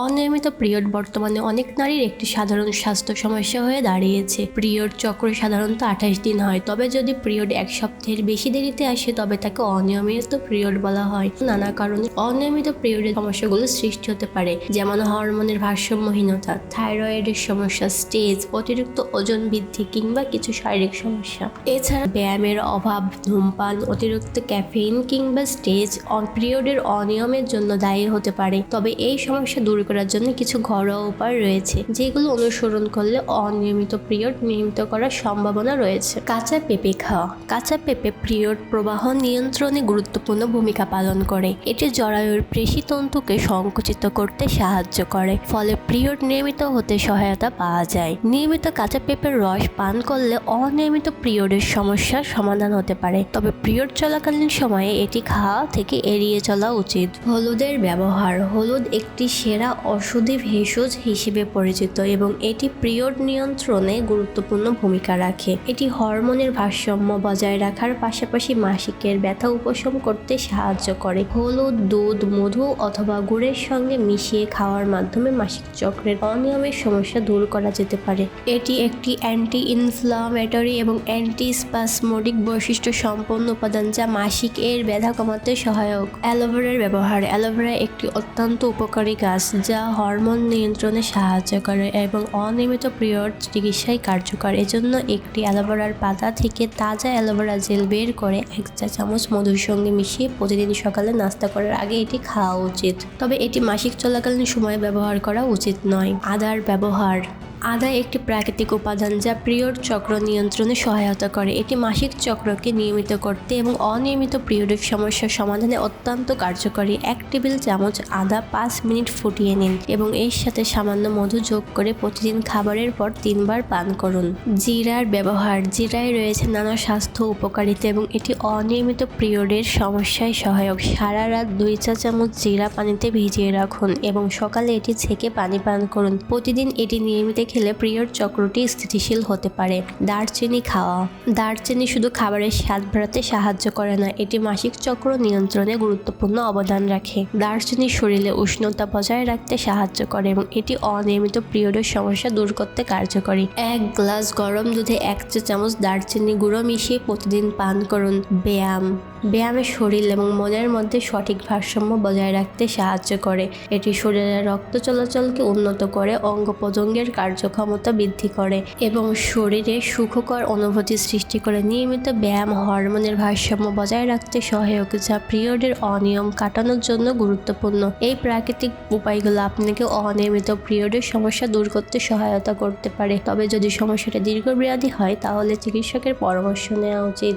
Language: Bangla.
অনিয়মিত পিরিয়ড বর্তমানে অনেক নারীর একটি সাধারণ স্বাস্থ্য সমস্যা হয়ে দাঁড়িয়েছে। পিরিয়ড চক্র সাধারণত আঠাশ দিন হয়, তবে যদি পিরিয়ড এক সপ্তাহের বেশি দেরিতে আসে, তবে তাকে অনিয়মিত পিরিয়ড বলা হয়। নানা কারণে অনিয়মিত পিরিয়ডের সমস্যাগুলো সৃষ্টি হতে পারে, যেমন হরমোনের ভারসাম্যহীনতা, থাইরয়েডের সমস্যা, স্টেজ, অতিরিক্ত ওজন বৃদ্ধি কিংবা কিছু শারীরিক সমস্যা। এছাড়া ব্যায়ামের অভাব, ধূমপান, অতিরিক্ত ক্যাফেইন কিংবা স্টেজ পিরিয়ডের অনিয়মের জন্য দায়ী হতে পারে, তবে এই সমস্যা দূর করার জন্য কিছু ঘরোয়া উপায় রয়েছে, যেগুলো অনুসরণ করলে অনিয়মিত পিরিয়ড নিয়মিত করার সম্ভাবনা রয়েছে। কাঁচা পেঁপে খাওয়া। কাঁচা পেঁপে পিরিয়ড প্রবাহ নিয়ন্ত্রণে গুরুত্বপূর্ণ ভূমিকা পালন করে। এটি জরায়ুর পেশিতন্তুকে সংকুচিত করতে সাহায্য করে, ফলে পিরিয়ড নিয়মিত হতে সহায়তা পাওয়া যায়। নিয়মিত কাঁচা পেঁপের রস পান করলে অনিয়মিত পিরিয়ডের সমস্যার সমাধান হতে পারে, তবে পিরিয়ড চলাকালীন সময়ে এটি খাওয়া থেকে এড়িয়ে চলা উচিত। হলুদের ব্যবহার। হলুদ একটি সেরা ওষুধি ভেষজ হিসেবে পরিচিত এবং এটি পিরিয়ড নিয়ন্ত্রণে গুরুত্বপূর্ণ ভূমিকা রাখে। এটি হরমোনের ভারসাম্য বজায় রাখার পাশাপাশি মাসিকের ব্যথা উপশম করতে সাহায্য করে। হলুদ, দুধ, মধু অথবা গুড়ের সঙ্গে মিশিয়ে খাওয়ার মাধ্যমে মাসিক চক্রের অনিয়মের সমস্যা দূর করা যেতে পারে। এটি একটি অ্যান্টি ইনফ্লামেটরি এবং অ্যান্টি স্পাসমোডিক বৈশিষ্ট্য সম্পন্ন উপাদান যা মাসিক এর ব্যথা কমাতে সহায়ক। অ্যালোভেরার ব্যবহার। অ্যালোভেরা একটি অত্যন্ত উপকারী গাছ। যা হরমোন নিয়ন্ত্রণে সাহায্য করে এবং অনিয়মিত পিরিয়ড চিকিৎসায় কার্যকর। এজন্য একটি অ্যালোভেরার পাতা থেকে তাজা অ্যালোভেরা জেল বের করে এক চা চামচ মধুর সঙ্গে মিশিয়ে প্রতিদিন সকালে নাস্তা করার আগে এটি খাওয়া উচিত। তবে এটি মাসিক চলাকালীন সময়ে ব্যবহার করা উচিত নয়। আদার ব্যবহার আদা একটি প্রাকৃতিক উপাদান যা পিরিয়ড চক্র নিয়ন্ত্রণে সহায়তা করে। এটি মাসিক চক্রকে নিয়মিত করতে এবং অনিয়মিত পিরিয়ডের সমস্যার সমাধানে অত্যন্ত কার্যকরী। এক টেবিল চামচ আদা পাঁচ মিনিট ফুটিয়ে নিন এবং এর সাথে সামান্য মধু যোগ করে প্রতিদিন খাবারের পর তিনবার পান করুন। জিরার ব্যবহার। জিরায় রয়েছে নানা স্বাস্থ্য উপকারিতা এবং এটি অনিয়মিত পিরিয়ডের সমস্যায় সহায়ক। সারা রাত দুই চা চামচ জিরা পানিতে ভিজিয়ে রাখুন এবং সকালে এটি ছেঁকে পানি পান করুন। প্রতিদিন এটি নিয়মিত খেলে পিরিয়ড চক্রটি স্থিতিশীল হতে পারে। দারচিনি খাওয়া। দারচিনি শুধু খাবারের স্বাদ বাড়াতে সাহায্য করে না, এটি মাসিক চক্র নিয়ন্ত্রণে গুরুত্বপূর্ণ অবদান রাখে। দারচিনি শরীরে উষ্ণতা বজায় রাখতে সাহায্য করে এবং এটি অনিয়মিত পিরিয়ডের সমস্যা দূর করতে কার্যকরী। এক গ্লাস গরম দুধে এক চা চামচ দারচিনি গুঁড়ো মিশিয়ে প্রতিদিন পান করুন। ব্যায়াম। ব্যায়ামে শরীর এবং মনের মধ্যে সঠিক ভারসাম্য বজায় রাখতে সাহায্য করে। এটি শরীরের রক্ত চলাচলকে উন্নত করে অঙ্গ প্রত্যঙ্গের কার্যক্ষমতা বৃদ্ধি করে এবং শরীরে সুখকর অনুভূতি সৃষ্টি করে। নিয়মিত ব্যায়াম হরমোনের ভারসাম্য বজায় রাখতে সহায়ক, যা পিরিয়ডের অনিয়ম কাটানোর জন্য গুরুত্বপূর্ণ। এই প্রাকৃতিক উপায়গুলো আপনাকে অনিয়মিত পিরিয়ডের সমস্যা দূর করতে সহায়তা করতে পারে। তবে যদি সমস্যাটা দীর্ঘমেয়াদী হয়, তাহলে চিকিৎসকের পরামর্শ নেওয়া উচিত।